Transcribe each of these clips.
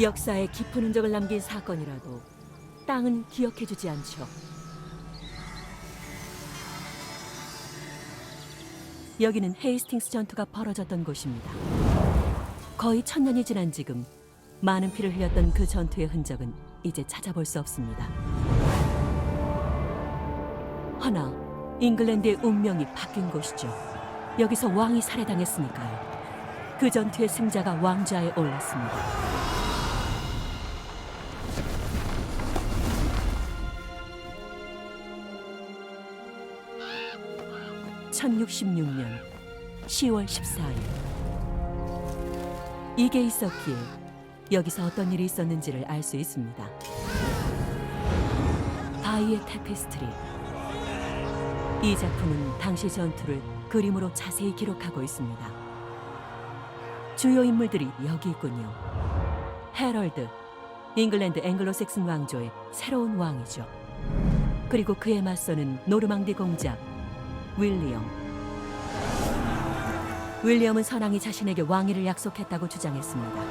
역사에 깊은 흔적을 남긴 사건이라도 땅은 기억해주지 않죠. 여기는 헤이스팅스 전투가 벌어졌던 곳입니다. 거의 천 년이 지난 지금 많은 피를 흘렸던 그 전투의 흔적은 이제 찾아볼 수 없습니다. 허나 잉글랜드의 운명이 바뀐 곳이죠. 여기서 왕이 살해당했으니까요. 그 전투의 승자가 왕좌에 올랐습니다. (1066년 10월 14일) 이게 있었기에 여기서 어떤 일이 있었는지를 알 수 있습니다. 바이의 테피스트리 이 작품은 당시 전투를 그림으로 자세히 기록하고 있습니다. 주요 인물들이 여기 있군요. 헤럴드, 잉글랜드 앵글로색슨 왕조의 새로운 왕이죠. 그리고 그에 맞서는 노르망디 공작 윌리엄. 윌리엄은 선왕이 자신에게 왕위를 약속했다고 주장했습니다.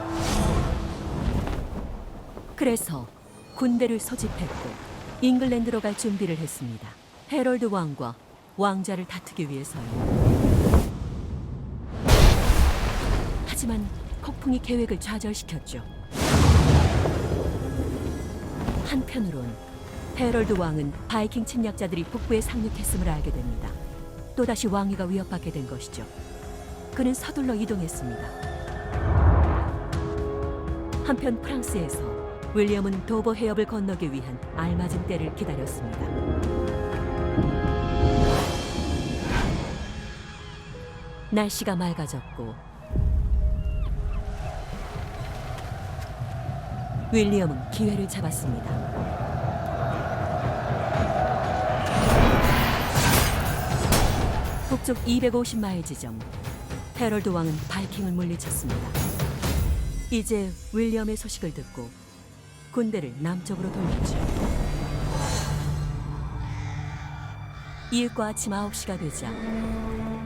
그래서 군대를 소집했고 잉글랜드로 갈 준비를 했습니다. 헤럴드 왕과 왕자를 다투기 위해서요. 하지만 폭풍이 계획을 좌절시켰죠. 한편으론 헤럴드 왕은 바이킹 침략자들이 북부에 상륙했음을 알게 됩니다. 또다시 왕위가 위협받게 된 것이죠. 그는 서둘러 이동했습니다. 한편 프랑스에서 윌리엄은 도버 해협을 건너기 위한 알맞은 때를 기다렸습니다. 날씨가 맑아졌고 윌리엄은 기회를 잡았습니다. 북쪽 250마일 지점 헤럴드 왕은 바이킹을 물리쳤습니다. 이제 윌리엄의 소식을 듣고 군대를 남쪽으로 돌렸죠. 이윽과 아침 9시가 되자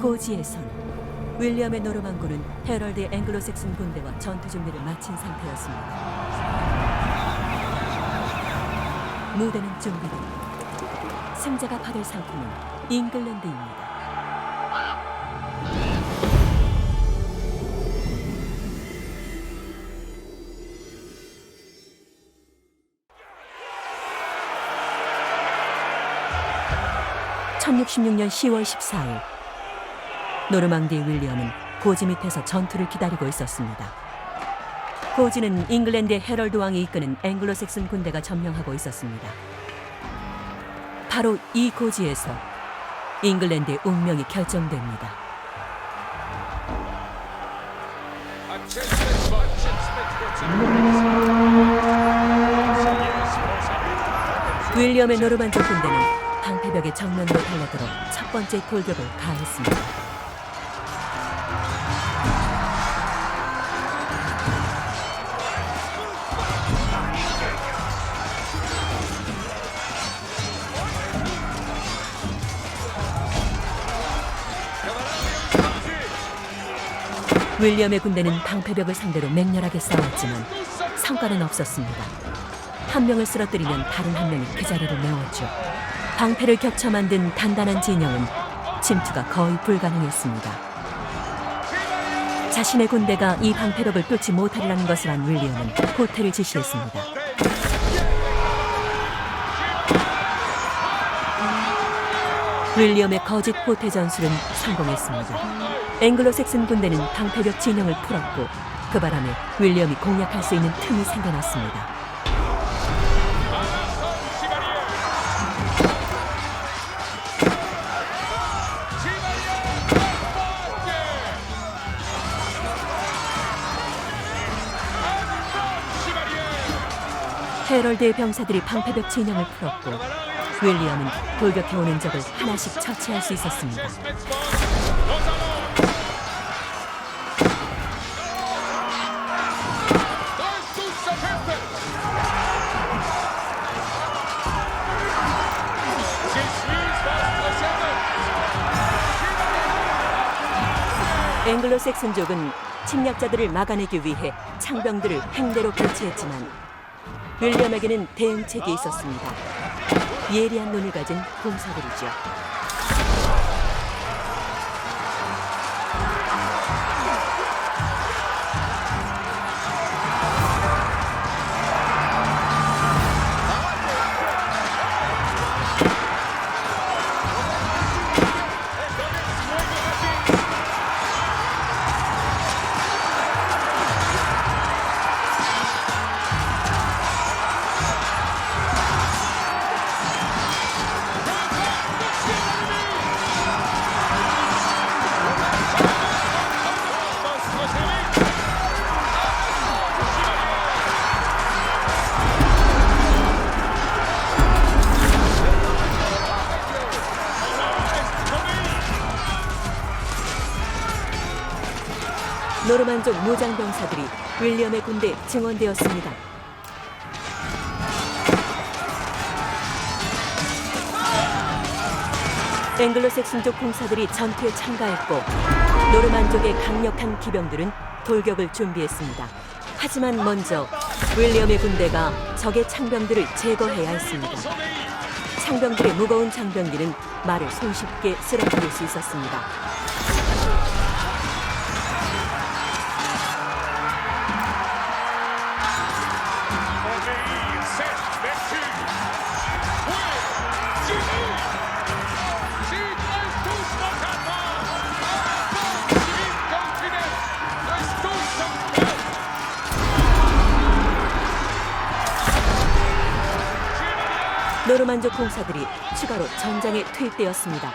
고지에선 윌리엄의 노르망군은 헤럴드의 앵글로색슨 군대와 전투 준비를 마친 상태였습니다. 무대는 준비됐고 승자가 받을 상품은 잉글랜드입니다. (1616년 10월 14일) 노르망디 윌리엄은 고지 밑에서 전투를 기다리고 있었습니다. 고지는 잉글랜드의 헤럴드 왕이 이끄는 앵글로색슨 군대가 점령하고 있었습니다. 바로 이 고지에서 잉글랜드의 운명이 결정됩니다. 윌리엄의 노르만족 군대는 방패벽의 정면으로 달려들어 첫 번째 돌격을 가했습니다. 윌리엄의 군대는 방패벽을 상대로 맹렬하게 싸웠지만 성과는 없었습니다. 한 명을 쓰러뜨리면 다른 한 명이 그 자리를 메웠죠. 방패를 겹쳐 만든 단단한 진영은 침투가 거의 불가능했습니다. 자신의 군대가 이 방패벽을 뚫지 못하리라는 것을 안 윌리엄은 호텔을 지시했습니다. 윌리엄의 거짓 호태 전술은 성공했습니다. 앵글로색슨 군대는 방패벽 진영을 풀었고 그 바람에 윌리엄이 공략할 수 있는 틈이 생겨났습니다. 헤럴드의 병사들이 방패벽 진영을 풀었고 윌리엄은 돌격해오는 적을 하나씩 처치할 수 있었습니다. 앵글로색슨족은 침략자들을 막아내기 위해 창병들을 횡대로 배치했지만 윌리엄에게는 대응책이 있었습니다. 예리한 눈을 가진 공사들이죠. 노르만족 무장병사들이 윌리엄의 군대에 증원되었습니다. 앵글로색슨족 공사들이 전투에 참가했고 노르만족의 강력한 기병들은 돌격을 준비했습니다. 하지만 먼저 윌리엄의 군대가 적의 창병들을 제거해야 했습니다. 창병들의 무거운 장병기는 말을 손쉽게 쓰러뜨릴 수 있었습니다. 노르만족 공사들이 추가로 전장에 투입되었습니다.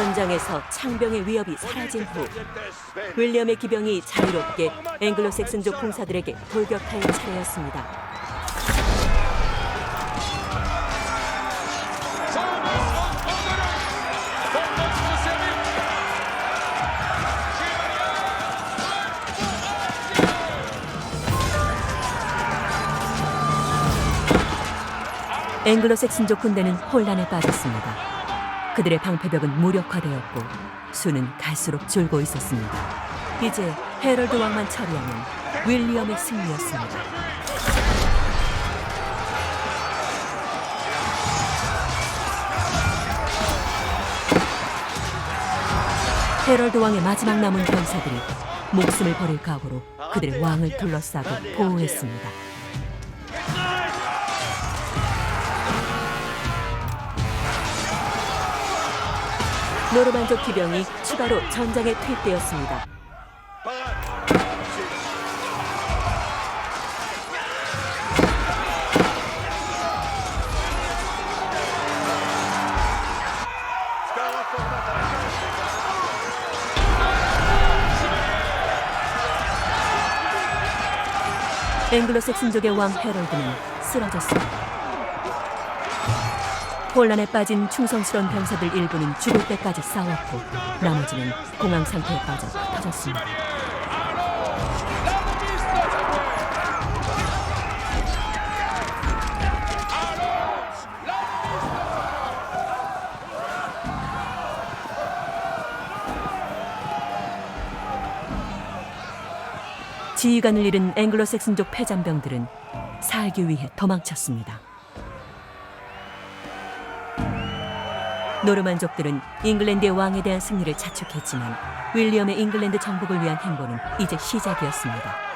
전장에서 창병의 위협이 사라진 후 윌리엄의 기병이 자유롭게 앵글로색슨족 공사들에게 돌격할 차례였습니다. 앵글로색슨족 군대는 혼란에 빠졌습니다. 그들의 방패벽은 무력화되었고 수는 갈수록 줄고 있었습니다. 이제 헤럴드 왕만 처리하면 윌리엄의 승리였습니다. 헤럴드 왕의 마지막 남은 병사들이 목숨을 버릴 각오로 그들의 왕을 둘러싸고 보호했습니다. 노르만족 기병이 추가로 전장에 투입되었습니다. 앵글로색슨족의 왕 헤럴드는 쓰러졌습니다. 혼란에 빠진 충성스러운 병사들 일부는 죽을 때까지 싸웠고 나머지는 공황 상태에 빠져 흩어졌습니다. 지휘관을 잃은 앵글로색슨족 패잔병들은 살기 위해 도망쳤습니다. 노르만족들은 잉글랜드의 왕에 대한 승리를 자축했지만 윌리엄의 잉글랜드 정복을 위한 행보는 이제 시작이었습니다.